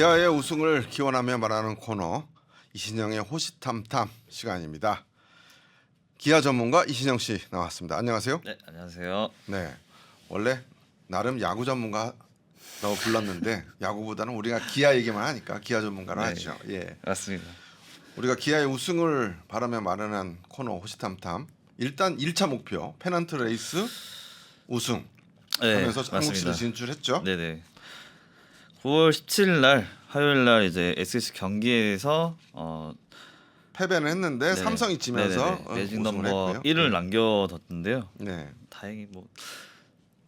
기아의 우승을 기원하며 말하는 코너 이신영의 호시탐탐 시간입니다. 기아 전문가 이신영 씨 나왔습니다. 안녕하세요. 네, 안녕하세요. 네, 원래 나름 야구 전문가 라고 불렀는데 야구보다는 우리가 기아 얘기만 하니까 기아 전문가로 네. 하죠. 예, 맞습니다. 우리가 기아의 우승을 바라며 마련한 코너 호시탐탐 일단 1차 목표 페넌트 레이스 우승 네, 하면서 한국 맞습니다. 시리즈 진출했죠. 네, 네. 9월 17일 날 화요일 날 이제 SSC 경기에서 어 패배는 했는데 네네. 삼성이 지면서 네네네. 어, 매직 우승을 넘버 했고요. 1을 남겨뒀는데요. 네. 다행히 뭐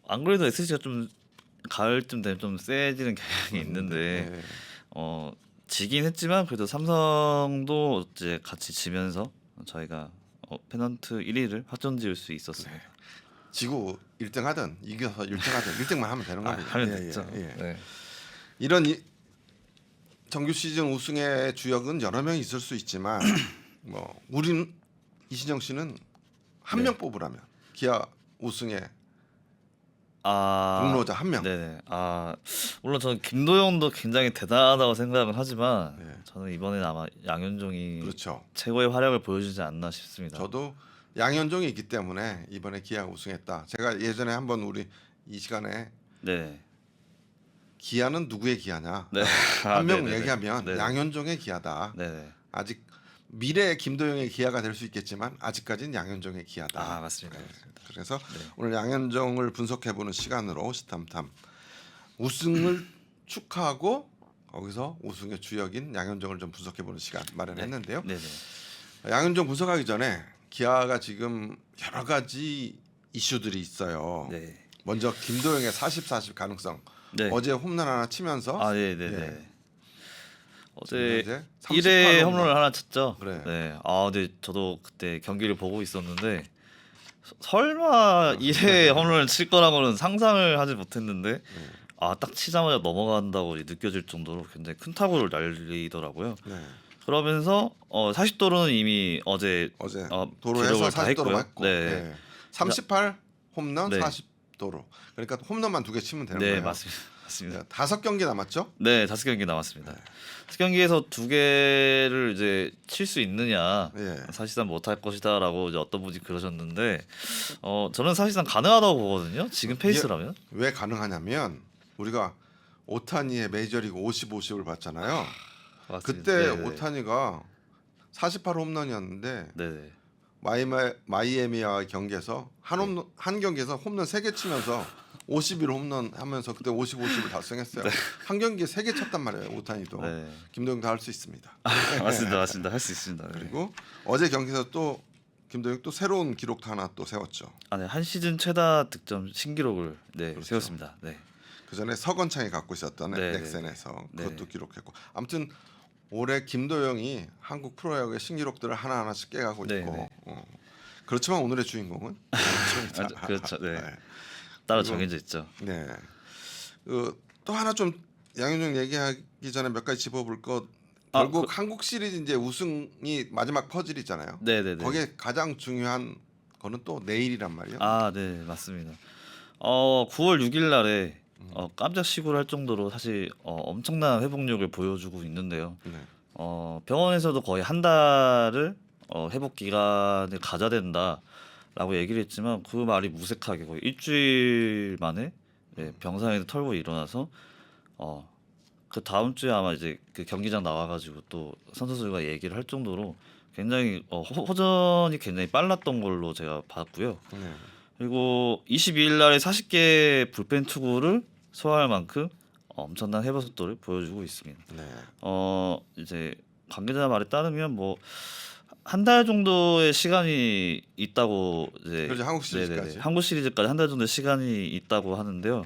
안 그래도 SSC가 좀 가을쯤 되면 좀 세지는 경향이 있는데 네. 어 지긴 했지만 그래도 삼성도 이제 같이 지면서 저희가 어, 페넌트 1위를 확정 지을 수 있었습니다. 지고 1등 하든 이겨서 1등 하든 1등만 하면 되는 아, 겁니다. 하면 예, 됐죠. 예, 예. 네. 이런 이, 정규 시즌 우승의 주역은 여러 명 있을 수 있지만 뭐 우리는 이신영 씨는 한 네. 명 뽑으라면 기아 우승의 아 공로자 한 명. 네네. 아 물론 저는 김도영도 굉장히 대단하다고 생각은 하지만 네. 저는 이번에는 아마 양현종이 그렇죠. 최고의 활약을 보여주지 않나 싶습니다. 저도 양현종이 있기 때문에 이번에 기아 우승했다. 제가 예전에 한번 우리 이 시간에 네. 기아는 누구의 기아냐 네. 한 명 네네네. 얘기하면 네네. 양현종의 기아다. 네네. 아직 미래의 김도영의 기아가 될 수 있겠지만 아직까지는 양현종의 기아다. 아 맞습니다. 네. 그래서 네. 오늘 양현종을 분석해보는 시간으로 시탐탐 우승을 축하하고 거기서 우승의 주역인 양현종을 좀 분석해보는 시간 마련했는데요. 네네. 양현종 분석하기 전에 기아가 지금 여러 가지 이슈들이 있어요. 네. 먼저 김도영의 40, 40 가능성. 네. 어제 홈런 하나 치면서 아 네 네 네. 예. 어제 이제 1회 38 홈런을 하나 쳤죠. 그래. 네. 아 근데 저도 그때 경기를 보고 있었는데 서- 설마 1회 홈런을 칠 거라고는 상상을 하지 못했는데 네. 아딱 치자마자 넘어간다고 느껴질 정도로 굉장히 큰 타구를 날리더라고요. 네. 그러면서 어 40도로는 이미 어제 어제 어, 도로에서 기록을 다 40도로 했고요. 했고 네. 네. 38 홈런 네. 40 도로 그러니까 홈런만 두 개 치면 되는 네 거예요. 맞습니다. 맞습니다. 네, 다섯 경기 남았죠? 네 다섯 경기 남았습니다. 다섯 경기에서 두 개를 이제 칠 수 있느냐 예. 사실상 못할 것이다라고 이제 어떤 분이 그러셨는데 어 저는 사실상 가능하다고 보거든요. 지금 페이스라면. 왜 가능하냐면 우리가 오타니의 메이저리그 50, 50을 봤잖아요. 맞습니다. 그때 네네. 오타니가 48 홈런이었는데 네네. 마이마, 마이애미와 경기에서 한 네. 홈런 한 경기에서 홈런 3개 치면서 51 홈런 하면서 그때 50, 50을 달성했어요. 한 경기에 3개 쳤단 말이에요. 오타니도. 네. 김도영도 할수 있습니다. 맞습니다. 맞습니다. 할 수 있습니다. 네. 그리고 어제 경기에서 또 김도영 또 새로운 기록도 하나 또 세웠죠. 아, 네. 한 시즌 최다 득점 신기록을 네, 그렇죠. 세웠습니다. 네. 그 전에 서건창이 갖고 있었던 네, 네, 넥센에서 네. 그것도 기록했고 아무튼 올해 김도영이 한국 프로야구의 신기록들을 하나 하나씩 깨가고 네, 있고 네. 어. 그렇지만 오늘의 주인공은 아, 저- 그렇죠. 네. 따로 그리고- 정해져 있죠. 네. 그, 또 하나 좀 양현종 얘기하기 전에 몇 가지 짚어볼 것 아, 결국 한국 시리즈 이제 우승이 마지막 퍼즐이잖아요. 네, 네, 네. 거기에 가장 중요한 거는 또 내일이란 말이에요. 아, 네, 맞습니다. 어, 9월 6일 날에 음. 어, 깜짝 시구를 할 정도로 사실 어, 엄청난 회복력을 보여주고 있는데요. 네. 어, 병원에서도 거의 한 달을 어, 회복 기간을 가져야 된다라고 얘기를 했지만 그 말이 무색하게 거의 일주일 만에 네, 병상에서 털고 일어나서 어, 그 다음 주에 아마 이제 그 경기장 나와가지고 또 선수들과 얘기를 할 정도로 굉장히 어, 호- 호전이 굉장히 빨랐던 걸로 제가 봤고요. 네. 그리고 22일 날에 40개 불펜 투구를 소화할 만큼 엄청난 회복 속도를 보여주고 있습니다. 네. 어 이제 관계자 말에 따르면 뭐 한 달 정도의 시간이 있다고 이제 그렇죠. 한국 시리즈까지. 네네네. 한국 시리즈까지 한 달 정도의 시간이 있다고 하는데요.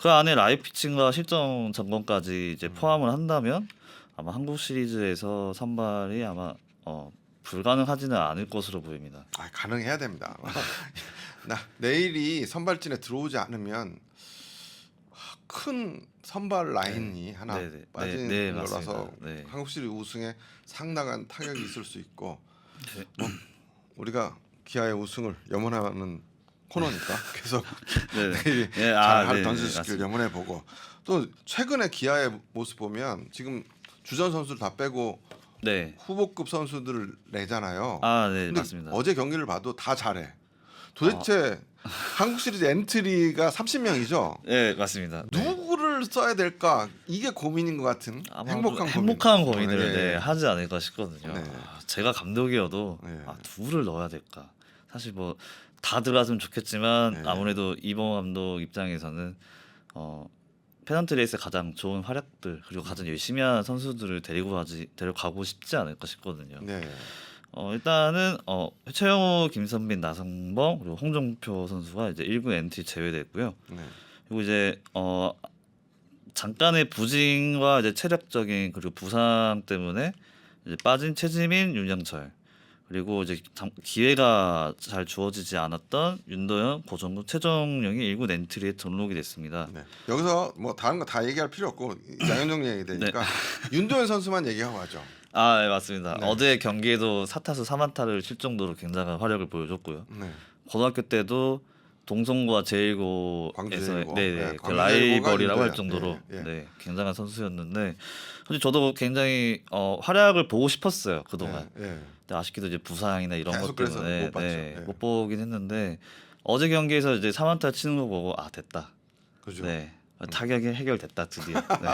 그 안에 라이브 피칭과 실전 점검까지 음. 이제 포함을 한다면 아마 한국 시리즈에서 선발이 아마 어 불가능하지는 않을 것으로 보입니다. 아, 가능해야 됩니다. 나 내일이 선발진에 들어오지 않으면 큰 선발 라인이 하나 네, 네. 빠진 네, 네, 거라서 맞습니다. 네. 한국 시리즈 우승에 상당한 타격이 있을 수 있고 네. 뭐 우리가 기아의 우승을 염원하는 코너니까 계속 네. 내일이 예, 아, 잘 네, 던질 네, 수 있길 맞습니다. 염원해 보고 또 최근에 기아의 모습 보면 지금 주전 선수를 다 빼고 네. 후보급 선수들을 내잖아요. 아, 네, 근데 맞습니다. 어제 경기를 봐도 다 잘해. 도대체 한국 시리즈 엔트리가 30명이죠. 네, 맞습니다. 네. 누구를 써야 될까? 이게 고민인 것 같은 아마 행복한 고민. 행복한 고민을 네. 네, 하지 않을까 싶거든요. 네. 아, 제가 감독이어도 네. 아, 누구를 넣어야 될까? 사실 뭐 다 들어갔으면 좋겠지만 네. 아무래도 이범 감독 입장에서는 어, 페넌트 레이스 가장 좋은 활약들 그리고 가장 열심히 한 선수들을 데리고 가지 데려가고 싶지 않을까 싶거든요. 네. 어, 일단은 어, 최영호, 김선빈, 나성범 그리고 홍정표 선수가 이제 1군 NT 제외됐고요. 네. 그리고 이제 어 잠깐의 부진과 이제 체력적인 그리고 부상 때문에 이제 빠진 최지민, 윤영철 그리고 이제 잠- 기회가 잘 주어지지 않았던 윤도현, 고정구, 최정영이 1군 엔트리에 등록이 됐습니다. 네. 여기서 뭐 다른 거 다 얘기할 필요 없고 양현종 얘기 되니까 윤도현 선수만 얘기하고 하죠. 아, 네, 맞습니다. 네. 어제 경기에도 4타수 3안타를 칠 정도로 굉장한 활약을 보여줬고요. 네. 고등학교 때도 동성과 제일고에서 광주 제일고. 네네 네, 그 라이벌이라고 할 정도로 예, 예. 네 굉장한 선수였는데 사실 저도 굉장히 어, 활약을 보고 싶었어요 그동안. 네. 네. 근데 아쉽게도 이제 부상이나 이런 것 때문에 못 봤죠. 네, 예. 못 보긴 했는데 어제 경기에서 이제 3안타 치는 거 보고 아 됐다. 그죠. 네 타격이 해결됐다 드디어. 네.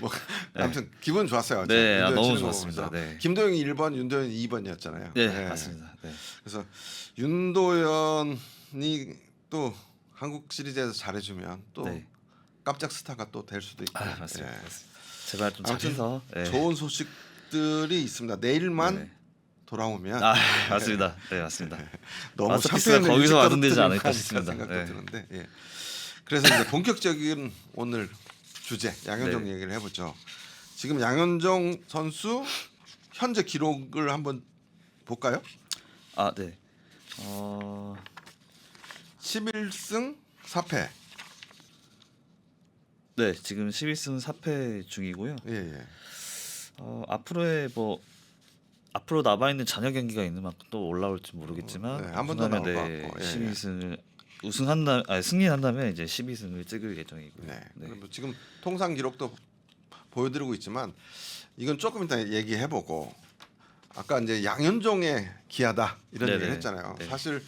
뭐 아무튼 기분 좋았어요. 네, 아, 윤도현 너무 좋았습니다. 네. 김도영이 1번, 윤도현이 2번이었잖아요. 네, 맞습니다. 네. 그래서 윤도현이 또 한국 시리즈에서 잘해주면 또 네. 깜짝 스타가 또 될 수도 있고. 아 맞습니다. 예. 맞습니다. 제발 좀 잘해서. 네. 좋은 소식들이 있습니다. 내일만 네. 돌아오면 아 맞습니다. 네 맞습니다. 너무 마스터피스가 샴페인을 거기서 완성되지 않을까 싶습니다. 생각도 네. 드는데 예. 그래서 이제 본격적인 오늘 주제 양현종 네. 얘기를 해보죠. 지금 양현종 선수 현재 기록을 한번 볼까요? 아 네. 어 11승 4패. 네, 지금 12승 4패 중이고요. 예, 예. 어, 앞으로의 뭐 앞으로 남아 있는 잔여 경기가 있는 만큼 또 올라올지 모르겠지만 네, 한번더 우승하면 나올 것 같고, 예, 12승을 우승한다 아니 승리한다면 이제 12승을 찍을 예정이고요. 네. 네. 그리고 지금 통상 기록도 보여드리고 있지만 이건 조금 이따 얘기해보고 아까 이제 양현종의 기아다 이런 네네. 얘기를 했잖아요. 네. 사실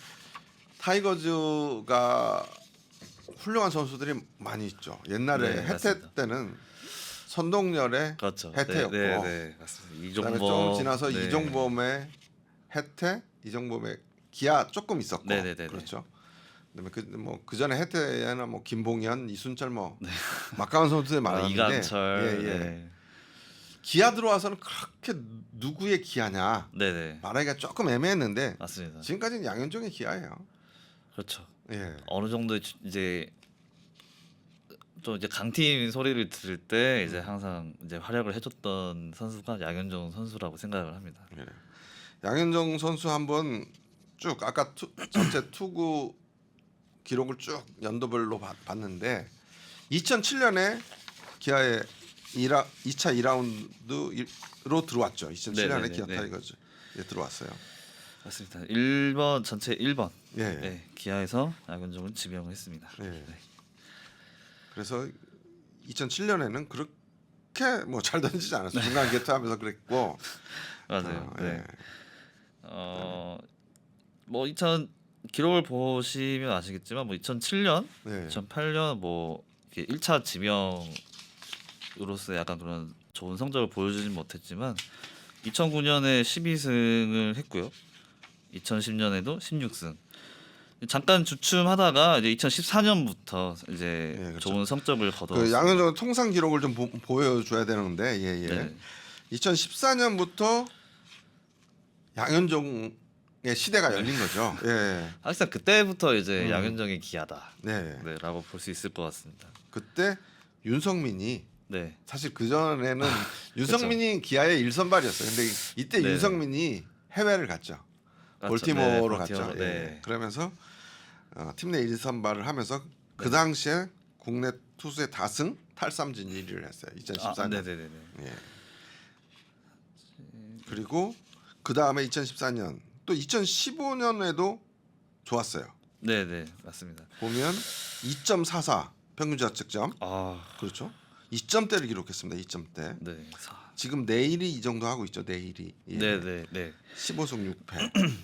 타이거즈가 훌륭한 선수들이 많이 있죠. 옛날에 네, 혜태 맞습니다. 때는 선동열의 그렇죠. 혜태였고 네, 네, 네, 맞습니다. 그다음에 이종범 좀 지나서 네. 이종범의 혜태, 이종범의 기아 조금 있었고 네 네 네 네. 그렇죠. 그다음에 그 뭐 그 전에 혜태에는 뭐 김봉현, 이순철 뭐 막강한 선수들이 아, 많았는데 이강철 예, 예. 네. 기아 들어와서는 그렇게 누구의 기아냐 네, 네. 말하기가 조금 애매했는데 맞습니다. 지금까지는 양현종의 기아예요. 그렇죠. 예. 어느 정도 이제 또 이제 강팀 소리를 들을 때 이제 항상 이제 활약을 해줬던 선수가 양현종 선수라고 생각을 합니다. 예. 양현종 선수 한번 쭉 아까 투, 전체 투구 기록을 쭉 연도별로 봐- 봤는데 2007년에 기아의 2라, 2차 2라운드로 들어왔죠. 2007년에 네네네, 기아 네. 타이거즈에 들어왔어요. 맞습니다. 1번 전체 1번 예. 예. 네, 기아에서 양현종을 지명을 했습니다. 예. 네. 그래서 2007년에는 그렇게 뭐 잘 던지지 않았어요. 중간 개투하면서 그랬고. 맞아요. 어, 네. 예. 어뭐 2000 기록을 보시면 아시겠지만 뭐 2007년, 네. 2008년 뭐 이렇게 1차 지명으로서 약간 그런 좋은 성적을 보여주진 못했지만 2009년에 12승을 했고요. 2010년에도 16승. 잠깐 주춤하다가 이제 2014년부터 이제 예, 그렇죠. 좋은 성적을 그 거뒀어요. 양현종 통상 기록을 좀 보, 보여줘야 되는데 예, 예. 네. 2014년부터 양현종 의 시대가 열린 거죠. 예. 사실상 그때부터 이제 음. 양현종의 기하다. 네. 네라고 볼수 있을 것 같습니다. 그때 윤성민이 네. 사실 그 전에는 윤성민이 기아의 일선발이었어요. 근데 이때 네. 윤성민이 해외를 갔죠. 맞죠. 볼티모어로 네, 갔죠. 볼티모어, 예. 네. 그러면서 어, 팀내 일선발을 하면서 그 당시에 국내 투수의 다승 탈삼진 1위를 했어요. 2014년. 아, 네네네네. 예. 그리고 그 다음에 2014년 또 2015년에도 좋았어요. 네, 네, 맞습니다. 보면 2.44 평균 자책점 아, 그렇죠. 2점대를 기록했습니다. 2점대. 네, 사, 지금 내일이 이 정도 하고 있죠. 내일이. 예. 네, 네, 네. 15승 6패.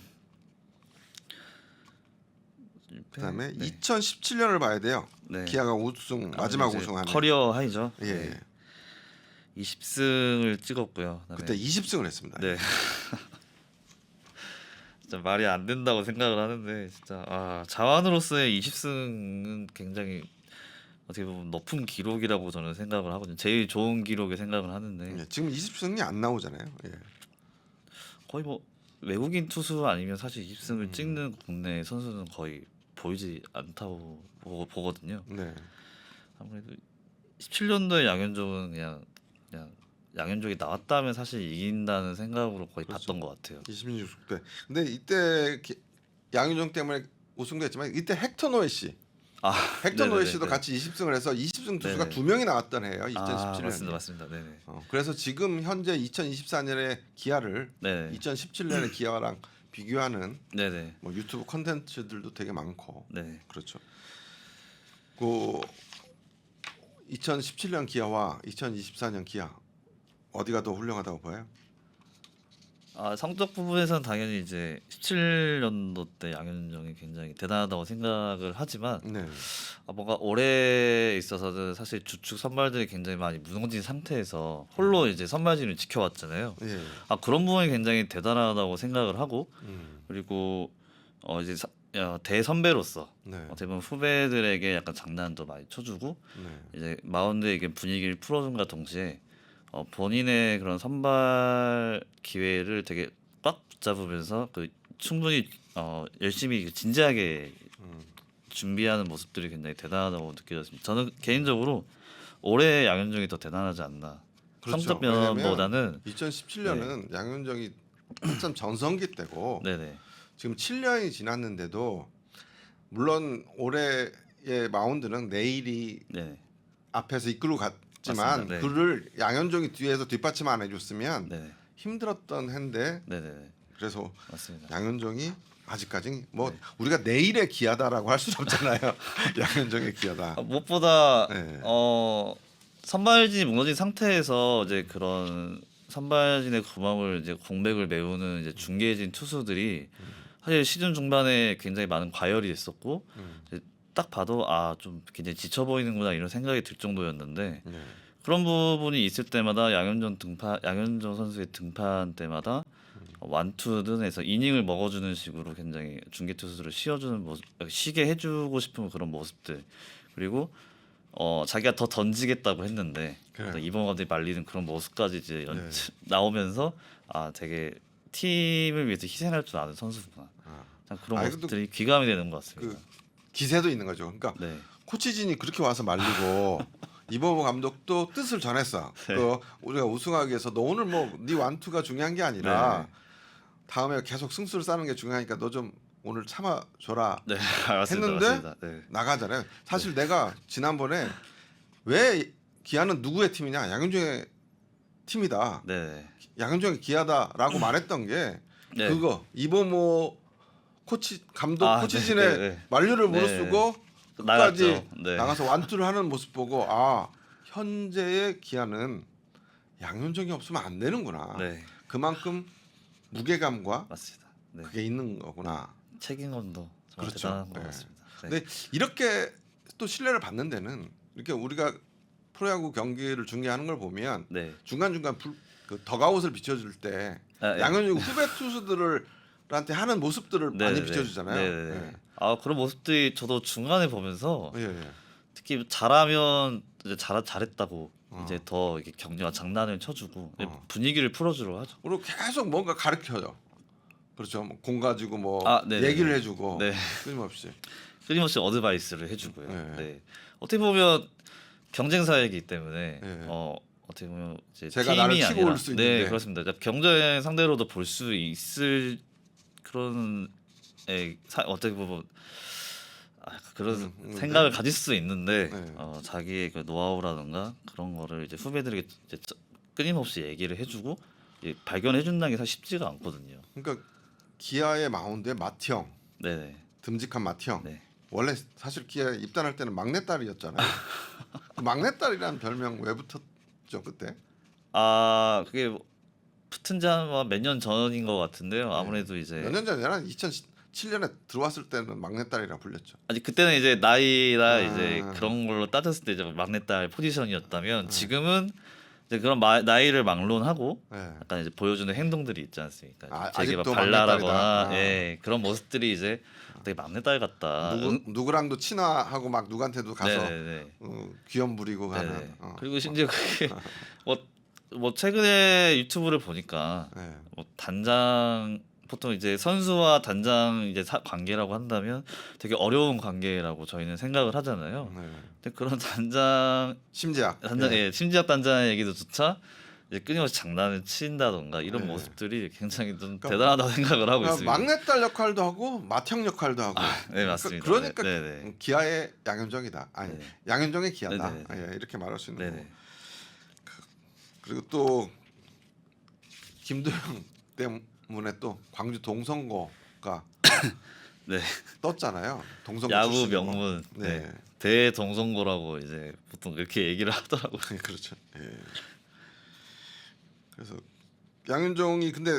그다음에 네. 2017년을 봐야 돼요. 네. 기아가 우승 마지막 이제 우승한 해. 커리어 하이죠. 예. 네. 예. 20승을 찍었고요. 그다음에 그때 20승을 했습니다. 네. 진짜 말이 안 된다고 생각을 하는데 진짜 아 자완으로서의 20승은 굉장히 어떻게 보면 높은 기록이라고 저는 생각을 하거든요. 제일 좋은 기록에 생각을 하는데 예, 지금 20승이 안 나오잖아요. 예. 거의 뭐 외국인 투수 아니면 사실 20승을 음. 찍는 국내 선수는 거의 보이지 않다고 보, 보거든요. 네. 아무래도 17년도에 양현종은 그냥 그냥 양현종이 나왔다면 사실 이긴다는 생각으로 거의 그렇죠. 봤던 것 같아요. 26대. 근데 이때 기- 양윤종 때문에 우승도 했지만 이때 헥터 노에 씨, 아, 헥터 노에 씨도 네. 같이 20승을 해서 20승 투수가. 두 명이 나왔던 해예요. 아, 2017년에. 맞습니다, 맞습니다. 네네. 어, 그래서 지금 현재 2024년에 기아를 네네. 2017년의 기아랑 비교하는 네네. 뭐 유튜브 콘텐츠들도 되게 많고 네. 그렇죠. 그 2017년 기아와 2024년 기아 어디가 더 훌륭하다고 봐요? 아 성적 부분에서는 당연히 이제 17년도 때 양현종이 굉장히 대단하다고 생각을 하지만 네. 아, 뭔가 올해에 있어서는 사실 주축 선발들이 굉장히 많이 무너진 상태에서 홀로 이제 선발진을 지켜왔잖아요. 예. 아 그런 부분이 굉장히 대단하다고 생각을 하고 음. 그리고 어 이제 사, 어, 대선배로서 네. 어떻게 보면 후배들에게 약간 장난도 많이 쳐주고 네. 이제 마운드에 이게 분위기를 풀어준과 동시에 어, 본인의 그런 선발 기회를 되게 꽉 붙잡으면서 그 충분히 어, 열심히 진지하게 음. 준비하는 모습들이 굉장히 대단하다고 느껴졌습니다. 저는 개인적으로 올해 양현종이 더 대단하지 않나. 그렇죠. 성적 면보다는 2017년은 양현정이 한참 전성기 때고 네네 지금 7년이 지났는데도 물론 올해의 마운드는 내일이 네 앞에서 이끌고 맞습니다. 네. 그를 양현종이 뒤에서 뒷받침 안 해줬으면 네네 힘들었던 해인데 네네 그래서 맞습니다. 양현종이 아직까지 뭐 네. 우리가 내일의 기아다라고 할 수는 없잖아요. 양현종의 기아다. 아, 무엇보다 네. 어 선발진이 무너진 상태에서 이제 그런 선발진의 구멍을 이제 공백을 메우는 이제 중계진 투수들이 사실 시즌 중반에 굉장히 많은 과열이 있었고 음. 딱 봐도 아 좀 굉장히 지쳐 보이는구나 이런 생각이 들 정도였는데 네. 그런 부분이 있을 때마다 양현종 등판 양현종 선수의 등판 때마다 어, 완투든 해서 이닝을 먹어주는 식으로 굉장히 중계 투수들을 쉬어주는 모습 쉬게 해주고 싶은 그런 모습들 그리고 어 자기가 더 던지겠다고 했는데 그래. 또 이번 감독이 말리는 그런 모습까지 이제 연, 네. 나오면서 아 되게 팀을 위해서 희생할 줄 아는 선수구나 아, 참 그런 아니, 모습들이 귀감이 되는 것 같습니다. 그 기세도 있는 거죠. 그러니까 네, 코치진이 그렇게 와서 말리고 이범호 감독도 뜻을 전했어. 네. 그 우리가 우승하기 위해서 너 오늘 뭐 네 완투가 중요한 게 아니라 네. 다음에 계속 승수를 쌓는 게 중요하니까 너 좀 오늘 참아 줘라. 네, 알았습니다. 했는데? 맞습니다. 네, 나가잖아요. 사실 내가 지난번에 왜 기아는 누구의 팀이냐? 양현종의 팀이다. 네, 양현종의 기아다라고 말했던 게 네. 그거 이범호 코치 감독 아, 코치진의 네, 네, 네. 만류를 네. 무릅쓰고 끝까지 나갔죠. 네. 나가서 완투를 하는 모습 보고 아 현재의 기아는 양현종이 없으면 안 되는구나. 네, 그만큼 무게감과 맞습니다. 네. 그게 있는 거구나. 책임감도 정말 그렇죠. 대단한 것 네. 같습니다. 네. 근데 이렇게 또 신뢰를 받는 데는 이렇게 우리가 프로야구 경기를 중계하는 걸 보면 네. 중간 중간 그 덕아웃을 비춰줄 때 아, 예. 양현종 후배 투수들 한테 하는 모습들을 네, 많이 네, 비춰주잖아요. 네, 네, 네. 예. 아 그런 모습들이 저도 중간에 보면서 예, 예. 특히 잘하면 이제 잘 잘했다고 어. 이제 더 이렇게 격려와 장난을 쳐주고 어. 분위기를 풀어주려 하죠. 그리고 계속 뭔가 가르쳐요. 그렇죠. 뭐공 가지고 뭐 아. 얘기를 해주고 네. 끊임없이. 끊임없이 어드바이스를 해주고요. 네. 네. 어떻게 보면 경쟁사이기 때문에 네. 어 어떻게 보면 이제 제가 팀이 나를 치고 아니라 올수 네 있는데. 그렇습니다. 경쟁 상대로도 볼 수 있을 그런 에, 사, 어떻게 보면 아, 그런 음, 음, 생각을 네. 가질 수 있는데 네. 어, 자기의 그 노하우라든가 그런 거를 이제 후배들에게 이제 저- 끊임없이 얘기를 해주고 예, 발견해 준다는 게 사실 쉽지가 않거든요. 그러니까 기아의 마운드에 마티형 네네 듬직한 마티형. 네. 원래 사실 기아 입단할 때는 막내딸이었잖아요. 그 막내딸이라는 별명 왜 붙었죠 그때? 아 그게 뭐 붙은 지한몇년 전인 것 같은데요. 아무래도 이제 몇년한 2007년에 들어왔을 때는 막내딸이라 불렸죠. 아니 그때는 이제 나이나 아. 이제 그런 걸로 따졌을 때 이제 막내딸 포지션이었다면 지금은 이제 그런 마, 나이를 막론하고 네. 약간 이제 보여주는 행동들이 있지 않습니까? 아, 아직도 발랄하거나 막내딸이다. 아. 예 그런 모습들이 이제 되게 막내딸 같다. 누구 응- 누구랑도 친화하고 막 누구한테도 가서 네네네. 어, 귀염 부리고 가는. 네네. 어. 그리고 심지어 그게 뭐, 뭐 최근에 유튜브를 보니까 네. 뭐 단장 보통 이제 선수와 단장 이제 사- 관계라고 한다면 되게 어려운 관계라고 저희는 생각을 하잖아요. 네. 근데 그런 단장 심지어 단장 예. 예, 심지어 단장 얘기도조차 이제 끊임없이 장난을 친다던가 이런 네. 모습들이 굉장히 좀 그러니까 대단하다고 생각을 하고 그러니까 있습니다. 막내딸 역할도 하고 맏형 역할도 하고. 네 맞습니다. 그, 러니까 네, 네. 기아의 양현종이다. 아니 네. 양현종의 기아다. 네, 네, 예, 이렇게 말할 수 있는 네. 네. 그리고 또 김도영 때문에 또 광주 동성고가 네. 떴잖아요. 동성고 야구 출신이고. 명문 네. 네. 대동성고라고 이제 보통 그렇게 얘기를 하더라고요. 네, 그렇죠. 예. 그래서 양현종이 근데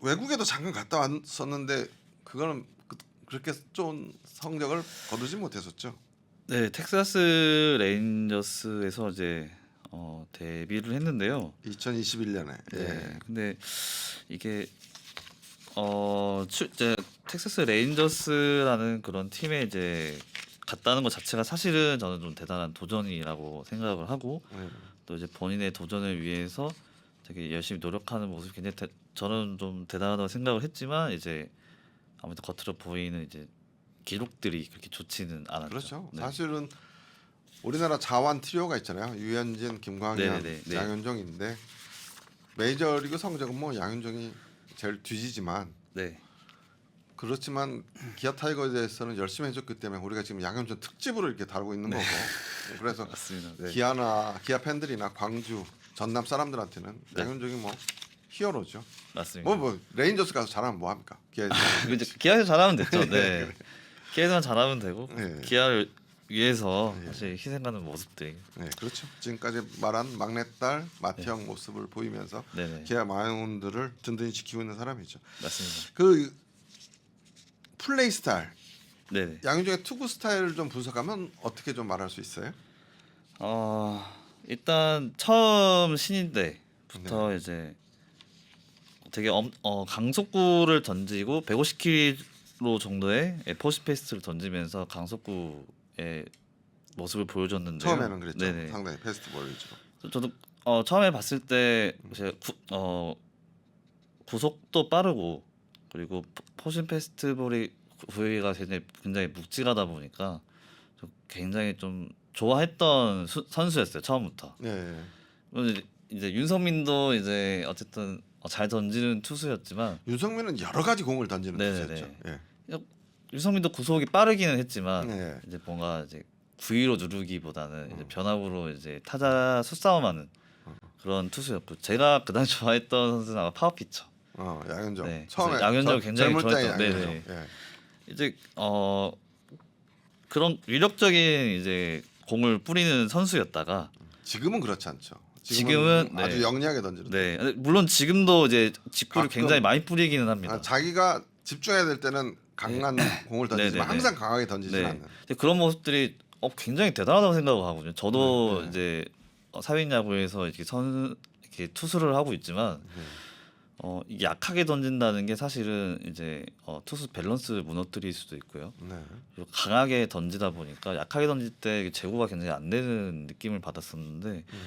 외국에도 잠깐 갔다 왔었는데 그거는 그, 그렇게 좋은 성적을 거두지 못했었죠. 네, 텍사스 레인저스에서 이제 어, 데뷔를 했는데요. 2021년에. 네. 예. 근데 이게 어, 출, 이제 텍사스 레인저스라는 그런 팀에 이제 갔다는 것 자체가 사실은 저는 좀 대단한 도전이라고 생각을 하고 네. 또 이제 본인의 도전을 위해서 되게 열심히 노력하는 모습이 굉장히 대, 저는 좀 대단하다고 생각을 했지만 이제 아무래도 겉으로 보이는 이제 기록들이 그렇게 좋지는 않았죠. 그렇죠. 네. 사실은 우리나라 자완 트리오가 있잖아요. 유현진, 김광현, 네네네, 네. 양현종인데 메이저리그 성적은 뭐 양현종이 제일 뒤지지만 네. 그렇지만 기아 타이거즈에서는 열심히 해줬기 때문에 우리가 지금 양현종 특집으로 이렇게 다루고 있는 거고 그래서 맞습니다. 네. 기아나 기아 팬들이나 광주 전남 사람들한테는 네. 양현종이 뭐 히어로죠. 맞습니다. 뭐 뭐 레인저스 가서 잘하면 뭐 합니까? 기아에서 그 이제 기아에서 잘하면 됐죠. 네. 기아에서만 잘하면 되고 네. 기아를 위해서 네. 사실 희생하는 모습들. 네, 그렇죠. 지금까지 말한 막내딸 마티형 모습을 보이면서 네네. 기아 마운드를 든든히 지키고 있는 사람이죠. 맞습니다. 그 플레이 스타일, 네네. 양현종의 투구 스타일을 좀 분석하면 어떻게 좀 말할 수 있어요? 어 일단 처음 신인 때부터 네. 이제 되게 엄, 어, 강속구를 던지고 150km 정도의 포시 페이스를 던지면서 강속구의 모습을 보여줬는데요. 처음에는 그랬죠. 네네. 상당히 페스티벌 위주로. 저도 어, 처음에 봤을 때 제가 구, 어, 구속도 빠르고 그리고 포- 포신 페스티벌이 부위가 굉장히, 굉장히 묵직하다 보니까 저 굉장히 좀 좋아했던 수, 선수였어요 처음부터. 네. 물론 이제, 이제 윤성민도 이제 어쨌든 어, 잘 던지는 투수였지만 윤성민은 여러 가지 공을 던지는 네네네. 투수였죠. 예. 윤성민도 구속이 빠르기는 했지만 네. 이제 뭔가 이제 구위로 누르기보다는 이제 어. 변화구로 이제 타자 수싸움하는 그런 투수였고 제가 그다음 좋아했던 선수는 아마 파워 피처. 어, 양현종. 네. 처음에 양현종 젊- 굉장히 좋아했던-. 네네. 예. 이제 어 그런 위력적인 이제 공을 뿌리는 선수였다가 지금은 그렇지 않죠. 지금은, 네. 아주 영리하게 던지는. 네 근데 물론 지금도 이제 직구를 가끔- 굉장히 많이 뿌리기는 합니다. 아, 자기가 집중해야 될 때는 강한 공을 던지지만 네, 네, 네. 항상 강하게 던지지 네. 않는. 근데 그런 모습들이 어, 굉장히 대단하다고 생각을 하거든요. 저도 네, 네. 이제 어, 사회야구에서 이렇게 선 이렇게 투수를 하고 있지만 네. 어, 약하게 던진다는 게 사실은 이제 어, 투수 밸런스 무너뜨릴 수도 있고요. 네. 그리고 강하게 던지다 보니까 약하게 던질 때 제구가 굉장히 안 되는 느낌을 받았었는데 음.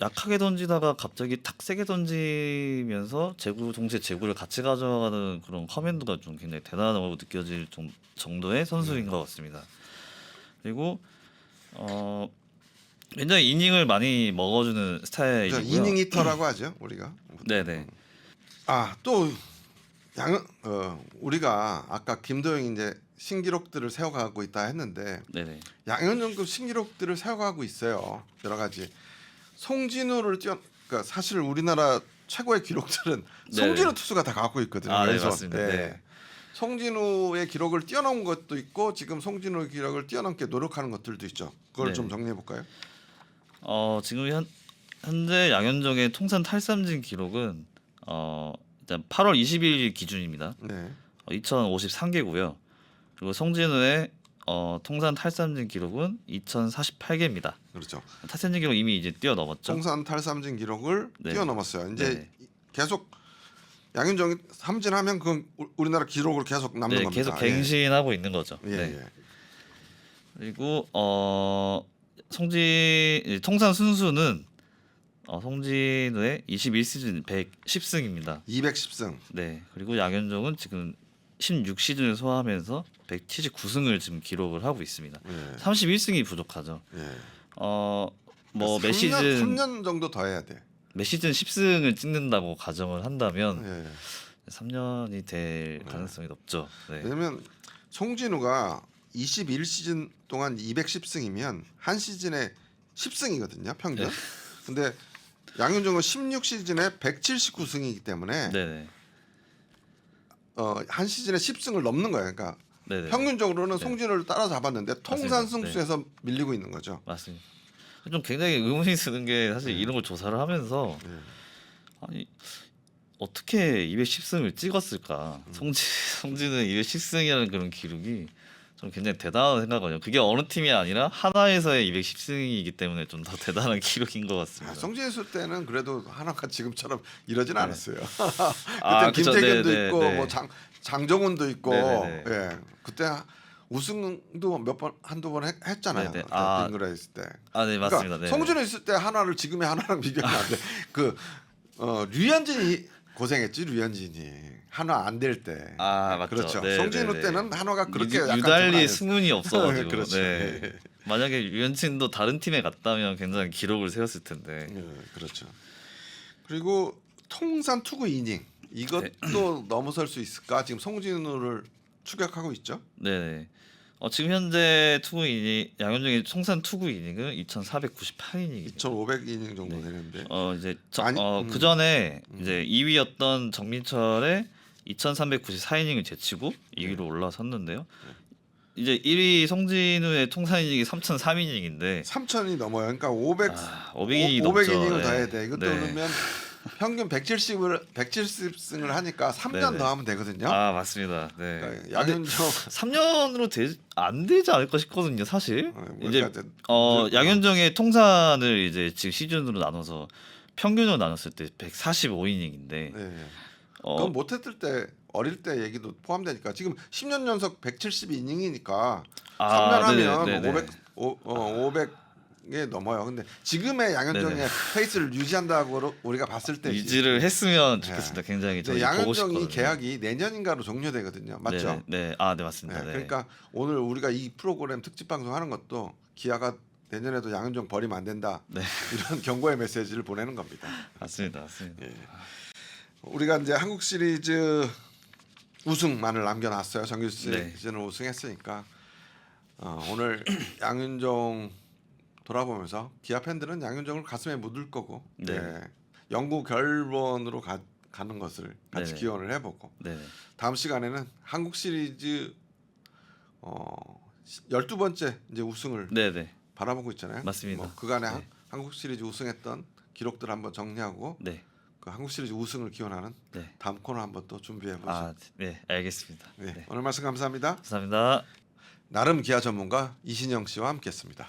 약하게 던지다가 갑자기 탁 세게 던지면서 제구 동시에 제구를 같이 가져가는 그런 커맨드가 좀 굉장히 대단하다고 느껴질 정, 정도의 선수인 것 같습니다. 그리고 어 굉장히 이닝을 많이 먹어주는 스타일이고요. 그러니까 이닝 히터라고 하죠 우리가. 네네 아또 양 어, 우리가 아까 김도영이 이제 신기록들을 세워가고 있다 했는데 네네 양현종급 신기록들을 세워가고 있어요. 여러 가지 송진우를 뛰어 그러니까 사실 우리나라 최고의 기록들은 네네. 송진우 투수가 다 갖고 있거든요. 아, 네, 왼손. 맞습니다. 네. 송진우의 기록을 뛰어넘은 것도 있고 지금 송진우의 기록을 뛰어넘게 노력하는 것들도 있죠. 그걸 네. 좀 정리해 볼까요? 어 지금 현, 현재 양현종의 통산 탈삼진 기록은 어 일단 8월 20일 기준입니다. 네. 어, 2053개고요. 그리고 송진우의 어, 통산 탈삼진 기록은 2048개입니다. 그렇죠. 탈삼진 기록 이미 이제 뛰어넘었죠. 통산 탈삼진 기록을 네. 뛰어넘었어요. 이제 네. 계속 양윤정이 삼진하면 그 우리나라 기록을 계속 남는 네, 겁니다. 계속 갱신하고 있는 거죠. 예. 예, 네. 예. 그리고 어 송진 통산 순수는 어, 송진우의 21시즌 110승입니다. 210승. 네. 그리고 양현종은 지금 16시즌을 소화하면서 179승을 지금 기록을 하고 있습니다. 예. 31승이 부족하죠. 예. 어뭐몇 3년, 시즌 3년 정도 더 해야 돼. 몇 시즌 10승을 찍는다고 가정을 한다면 예. 3년이 될 가능성이 높죠. 네. 왜냐면 송진우가 21시즌 동안 210승이면 한 시즌에 10승이거든요, 평균. 네. 근데 양윤종은 16시즌에 179승이기 때문에 네네. 어, 한 시즌에 10승을 넘는 거예요. 그러니까 네네. 평균적으로는 네. 송진우를 따라잡았는데 통산 맞습니다. 승수에서 밀리고 있는 거죠. 맞습니다. 좀 굉장히 의문이 드는 게 사실 이런 걸 조사를 하면서 네. 아니 어떻게 210승을 찍었을까? 음. 송진 송진은 210승이라는 그런 기록이 좀 굉장히 대단하다고 생각하거든요. 그게 어느 팀이 아니라 하나에서의 210승이기 때문에 좀 더 대단한 기록인 것 아, 같습니다. 송진우 있을 때는 그래도 하나가 지금처럼 이러진 네. 않았어요. 아, 그때 그쵸. 김태균도 네, 네, 있고 네. 뭐장 장정훈도 있고 네, 네, 네. 예 그때 우승도 몇 번 한두 번 했, 잖아요 네, 네. 그때 아, 빙그레 있을 때. 아, 네 맞습니다. 그러니까 네. 송진우 있을 때 하나를 지금의 하나랑 비교하면 안 돼. 그 어, 류현진이 고생했지 류현진이 한화 안 될 때. 아, 맞죠. 그렇죠. 네, 송진우 네, 네. 때는 한화가 그렇게 유, 약간 유달리 승운이 없어가지고. 그렇죠. 네. 만약에 유현진도 다른 팀에 갔다면 굉장히 기록을 세웠을 텐데. 예, 그렇죠. 그리고 통산 투구 이닝 이것도 넘어설 수 있을까? 지금 송진우를 추격하고 있죠. 네네. 어, 지금 현재 투구 이닝 양현종의 총산 투구 이닝은 2,498이닝이죠. 2,500이닝 정도 되는데. 어 이제 저, 아니, 어, 음. 그 전에 이제 2위였던 정민철의 2,394이닝을 제치고 2위로 올라섰는데요. 이제 1위 송진우의 통산 이닝이 3,003이닝인데 3,000이 넘어요. 그러니까 500 아, 500이닝이 500이닝을 넘죠. 더 해야 네. 돼. 이것도 네. 그러면 평균 170을 170승을 하니까 3년 네네. 더 하면 되거든요. 아 맞습니다. 네. 그러니까 아, 양현종 3년으로 되, 안 되지 않을까 싶거든요, 사실. 어, 이제 우리가 어 늘- 양현종의 통산을 이제 지금 시즌으로 나눠서 평균으로 나눴을 때 145이닝인데 네. 어 그건 못했을 때 어릴 때 얘기도 포함되니까 지금 10년 연속 172이닝이니까 아, 3년 네네, 하면 네네. 500 오, 어, 500 에 넘어요. 근데 지금의 양현종의 네네. 페이스를 유지한다고 우리가 봤을 때 유지를 했으면 좋겠습니다. 굉장히 근데 저희 보고 싶거든요. 양현종이 계약이 내년인가로 종료되거든요. 맞죠? 네, 네. 아, 네 맞습니다. 네, 네. 그러니까 오늘 우리가 이 프로그램 특집 방송 하는 것도 기아가 내년에도 양현종 버리면 안 된다. 네. 이런 경고의 메시지를 보내는 겁니다. 맞습니다. 맞습니다. 예. 우리가 이제 한국 시리즈 우승만을 남겨놨어요. 정규 네. 시즌을 우승했으니까 어, 오늘 양윤종 돌아보면서 기아 팬들은 양윤종을 가슴에 묻을 거고 네. 예, 영구 결번으로 가, 가는 것을 같이 네네. 기원을 해보고 네. 네. 다음 시간에는 한국 시리즈 어, 12번째 이제 우승을 네, 네. 바라보고 있잖아요. 맞습니다. 뭐 그간에 네. 한- 한국 시리즈 우승했던 기록들 한번 정리하고 네. 그 한국 시리즈 우승을 기원하는 네. 다음 코너 한번 또 준비해 보죠. 아, 네. 알겠습니다. 네. 네. 오늘 말씀 감사합니다. 감사합니다. 나름 기아 전문가 이신영 씨와 함께했습니다.